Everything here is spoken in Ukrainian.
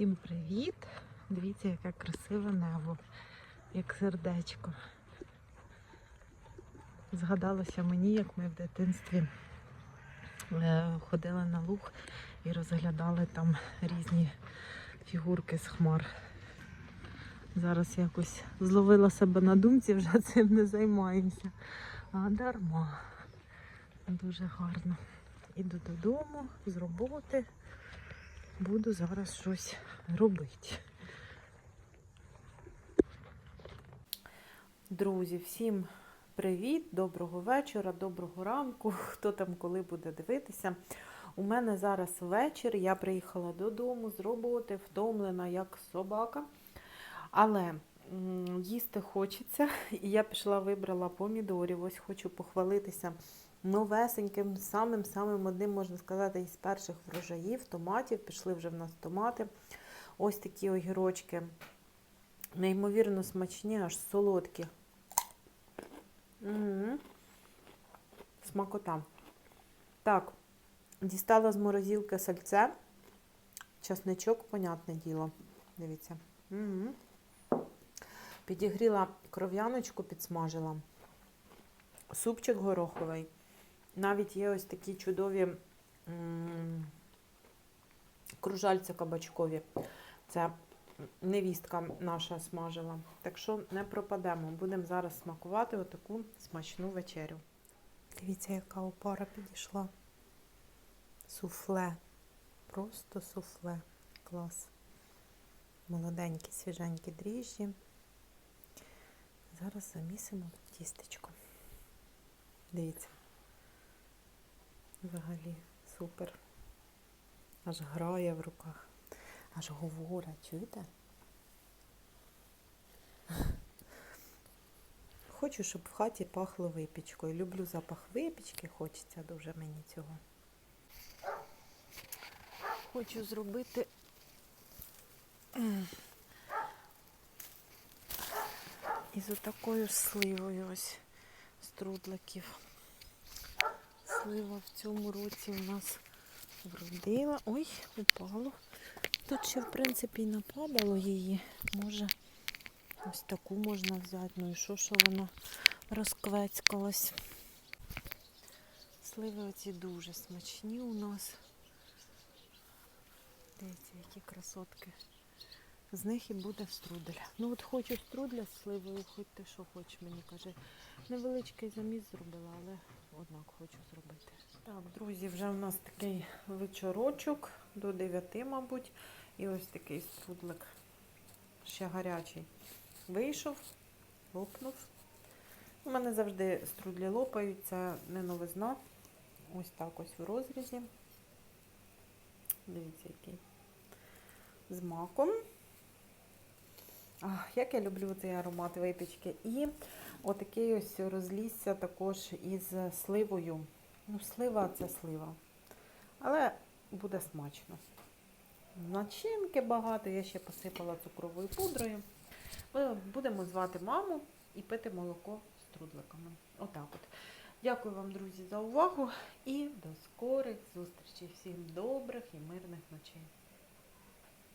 Всім привіт! Дивіться, яке красиве небо, як сердечко. Згадалося мені, як ми в дитинстві е, ходили на луг і розглядали там різні фігурки з хмар. Зараз якось зловила себе на думці, вже цим не займаємося. А дарма. Дуже гарно. Іду додому з роботи. Буду зараз щось робити. Друзі, всім привіт, доброго вечора, доброго ранку. Хто там коли буде дивитися? У мене зараз вечір. Я приїхала додому з роботи, втомлена як собака. Але їсти хочеться. І я пішла, вибрала помідорів. Ось хочу похвалитися новесеньким, самим-самим одним, можна сказати, із перших врожаїв томатів. Пішли вже в нас томати. Ось такі огірочки. Неймовірно смачні, аж солодкі. М-м. Смакота. Так, дістала з морозилки сальце, часничок, понятне діло. Дивіться. М-м. Підігріла кров'яночку, підсмажила. Супчик гороховий. Навіть є ось такі чудові м, кружальця кабачкові. Це невістка наша смажила. Так що не пропадемо. Будемо зараз смакувати отаку смачну вечерю. Дивіться, яка опара підійшла. Суфле. Просто суфле. Клас. Молоденькі, свіженькі дріжджі. Зараз замісимо тістечко. Дивіться. Взагалі супер. Аж грає в руках. Аж говорить, чуєте? Хочу, щоб в хаті пахло випічкою. Люблю запах випічки, хочеться дуже мені цього. Хочу зробити м, із отакою сливою ось струдликів. Слива в цьому році у нас вродила. Ой, упало. Тут ще, в принципі, і нападало її. Може, ось таку можна взяти. Ну і що, що вона розквецькалась. Сливи оці дуже смачні у нас. Дивіться, які красотки. З них і буде струдель. Ну от хочу струделя з сливою, хоч ти що хочеш, мені каже. Невеличкий заміс зробила, але однак хочу зробити. Так, друзі, вже в нас такий вечорочок до 9, мабуть. І ось такий струдлик ще гарячий. Вийшов, лопнув. У мене завжди струдлі лопають, це не новизна. Ось так ось в розрізі. Дивіться, який. З маком. Ах, як я люблю цей аромат випічки. І отакий ось розлісся також із сливою. Ну, слива це слива. Але буде смачно. Начинки багато, я ще посипала цукровою пудрою. Ми будемо звати маму і пити молоко з трудликами. Отак от. Дякую вам, друзі, за увагу і до скорих зустрічей. Всім добрих і мирних ночей.